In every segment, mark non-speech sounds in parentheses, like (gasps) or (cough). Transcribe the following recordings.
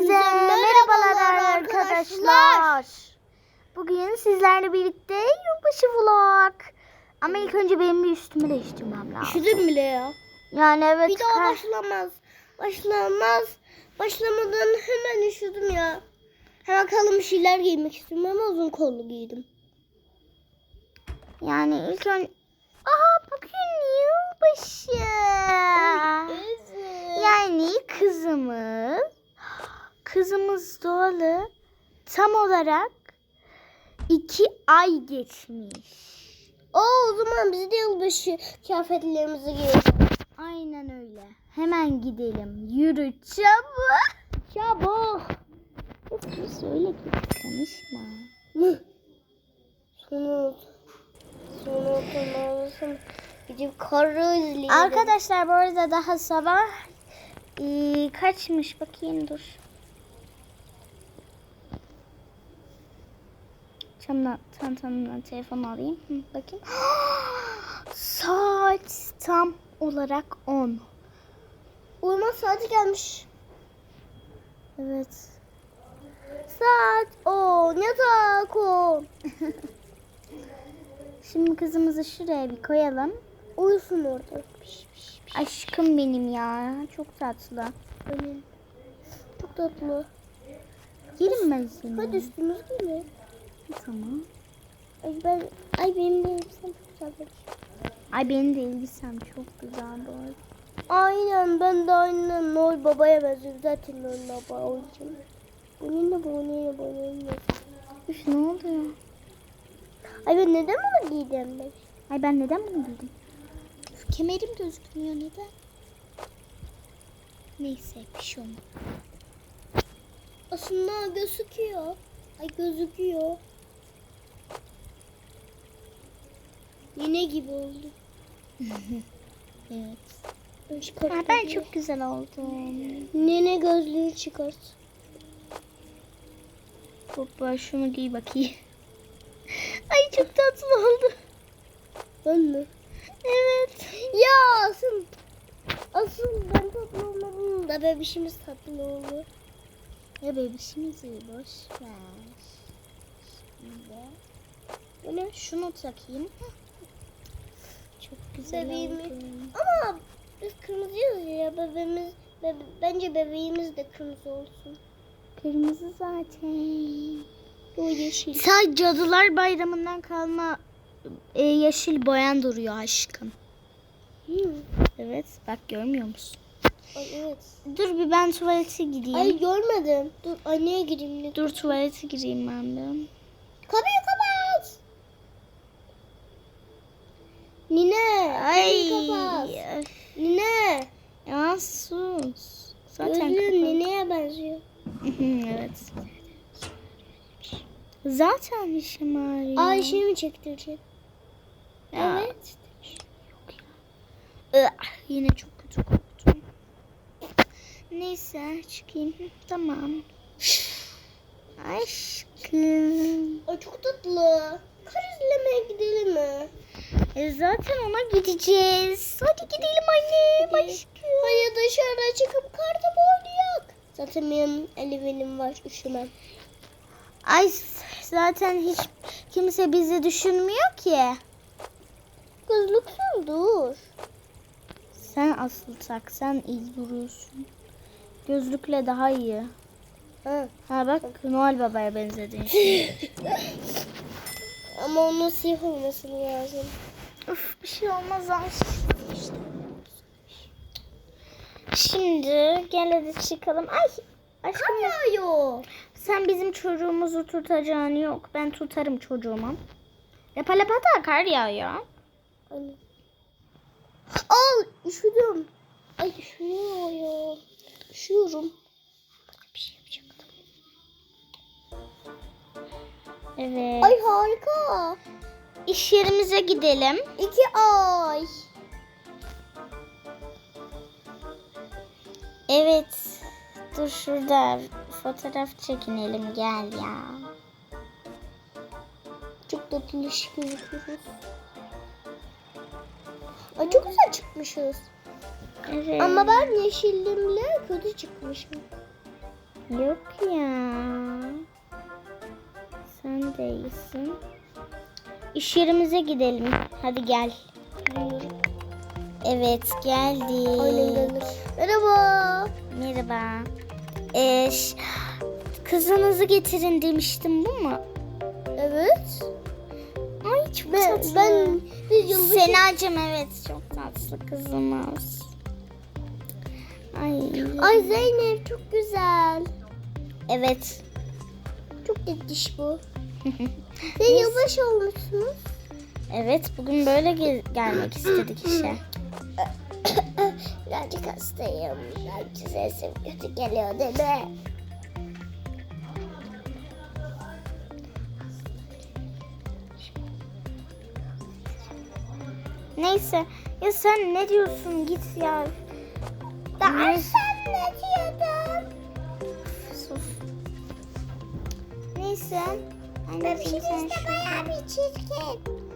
Hepinize merhabalar arkadaşlar. Bugün sizlerle birlikte yılbaşı vlog. Ama ilk önce benim bir üstümü değiştirmem lazım. Üşüdüm bile ya. Yani evet. Bir daha başlamaz. Başlamaz. Başlamadan hemen üşüdüm ya. Hemen kalın bir şeyler giymek istiyorum ama uzun kollu giydim. Yani ilk önce... Aha bugün yılbaşı. Yani kızımız kızımız doğalı tam olarak iki ay geçmiş. Oo, o zaman biz de yılbaşı kıyafetlerimizi giyelim. Aynen öyle. Hemen gidelim. Yürü çabuk. Çabuk. Söyle ki konuşma. Sonra sonra oturmalısın. Gidip karı izleyelim. Arkadaşlar bu arada daha sabah ee, kaçmış bakayım dur. Çantamdan, çantamdan telefon alayım. Hı, bakayım. (gasps) Saat tam olarak 10. Uyuma saati gelmiş. Evet. Saat 10. Yatak 10. (laughs) Şimdi kızımızı şuraya bir koyalım. Uyusun orada. Aşkım benim ya. Çok tatlı. Benim. Çok tatlı. Yerim ben seni. Hadi üstümüz giyelim. Tamam. Ay ben ay benim de elbisem çok güzel. Ay benim de elbisem çok güzel bu arada. Aynen ben de aynen Noel Baba'ya benziyorum. Zaten Noel Baba olacağım. Bunun da bu neyle. Üf ne oluyor? Ay ben neden bunu giydim ben? Ay ben neden bunu giydim? Üf, kemerim gözükmüyor neden? Neyse bir şey olmaz. Aslında gözüküyor. Ay gözüküyor. Yine gibi oldu. (laughs) Evet. Ha, ben çok güzel oldum. Nene gözlüğü çıkart. Hoppa şunu giy bakayım. (laughs) Ay çok tatlı oldu. Ben mi? Evet. Ya asıl asıl ben tatlı olmadım da bebişimiz tatlı oldu. Ya bebişimizi boş ver. Şimdi ne? şunu takayım. Çok güzel Bebeğimi. oldu. Ama biz kırmızıyız ya bebeğimiz bebe, bence bebeğimiz de kırmızı olsun. Kırmızı zaten. O yeşil. Sadece Cadılar Bayramı'ndan kalma e, yeşil boyan duruyor aşkım. Hmm. Evet bak görmüyor musun? Ay evet. Dur bir ben tuvalete gideyim. Ay görmedim. Dur anneye gireyim. Dur tuvalete gireyim ben de. Kapıyı kapat. Nine. Ay. Kapıyı kapat. öf. Nine. Ya sus. Zaten Gözlüğün kapalı. nineye benziyor. evet. Zaten dişim ağrıyor. Ay şey mi çektirecek? Ya. Evet. Ih, Yine çok kötü koktum. Neyse çıkayım. Tamam. Aşkım. Ay çok tatlı. Kar izlemeye gidelim mi? E zaten ona gideceğiz. Hadi gidelim anne. Aşkım. Hayır dışarı çıkıp karda oynayak. Zaten benim eldivenim var üşümem. Ay zaten hiç kimse bizi düşünmüyor ki. Gözlüksün dur. Sen asıl tak. Sen iyi duruyorsun. Gözlükle daha iyi. Ha. Ha bak Noel Baba'ya benzedin. (laughs) Ama onun siyah olması lazım. Uf bir şey olmaz aşkım işte. Şimdi gel hadi çıkalım. Ay aşkım Yağıyor. sen bizim çocuğumuzu tutacağın yok. Ben tutarım çocuğumu. Lapa lapa da kar yağıyor. Anne. Al üşüdüm. Ay üşüyor. Üşüyorum. Bir şey yapacaktım. Evet. Ay harika. İş yerimize gidelim. İki ay. Evet. Dur şurada fotoğraf çekinelim gel ya. Çok tatlı iş gözüküyoruz. Ay çok güzel çıkmışız. Evet. Ama ben yeşillimle kötü çıkmışım. Yok ya. Sen de iyisin. İş yerimize gidelim. Hadi gel. Evet geldi. Dönür. Merhaba. Merhaba. Ee, kızınızı getirin demiştim bu mu? Evet. Ay çok Ben, tatlı. ben Senacığım evet çok tatlı kızımız. Ay. Ay Zeynep çok güzel. Evet. Çok tatlış bu. (laughs) Sen yılbaşı olmuşsunuz. Evet bugün böyle ge- gelmek istedik işe. Birazcık hastayım. Birazcık sesim kötü geliyor değil mi? Neyse ya sen ne diyorsun git ya. Daha sen ne diyordun? Sus. Neyse. Anneciğim sen, de bayağı bir çirkin.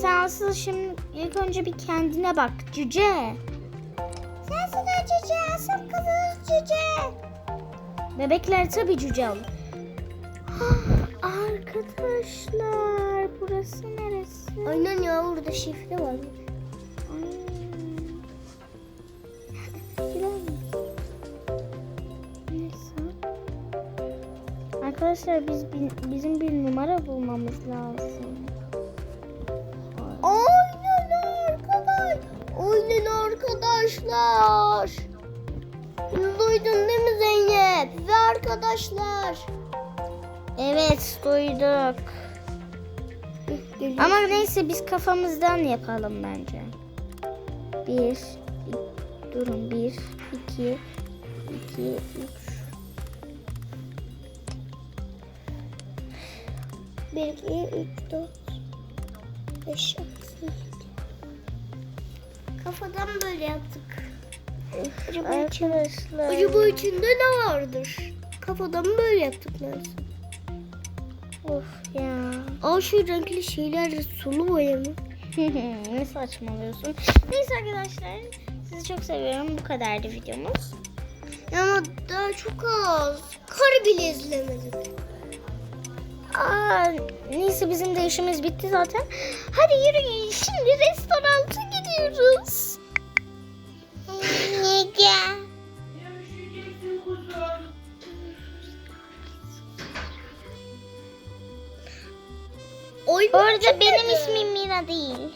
Sen asıl şimdi ilk önce bir kendine bak cüce. Sensin o cüce. Asıl kızınız cüce. Bebekler tabii cüce olur. Arkadaşlar burası neresi? Aynen ya burada şifre var. Arkadaşlar biz bizim bir numara bulmamız lazım. Arkadaşlar. Duydun değil mi Zeynep? Ve arkadaşlar. Evet duyduk. Ama neyse biz kafamızdan yapalım bence. Bir, durun bir, iki, iki, üç. Bir, iki, üç, dört, beş, altı. Kafadan böyle yaptık. Arkadaşlar. acaba içinde ne vardır? Kafadan böyle yaptık neredeyse. Of ya. Aa şu renkli şeyler sulu boya mı? (laughs) ne saçmalıyorsun? Neyse arkadaşlar. Sizi çok seviyorum. Bu kadardı videomuz. Ama daha çok az. Karı bile izlemedik. Aa, neyse bizim de işimiz bitti zaten. Hadi yürüyün. Şimdi restoranta gidiyoruz. Neden? Oy Orada benim ismim Mira değil.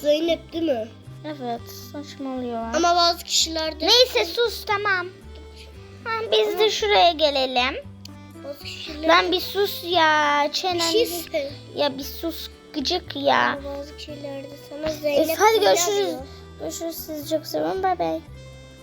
Zeynep değil mi? Evet saçmalıyorlar. Ama bazı kişilerde Neyse sus tamam. Ha, biz de şuraya gelelim. bazı kişiler Lan bir sus ya. bir Çenen. şey söyle. Ya bir sus gıcık ya. Bazı kişilerde sana Zeynep Üf, hadi görüşürüz. Görüşürüz. Sizi çok seviyorum. Bay bay.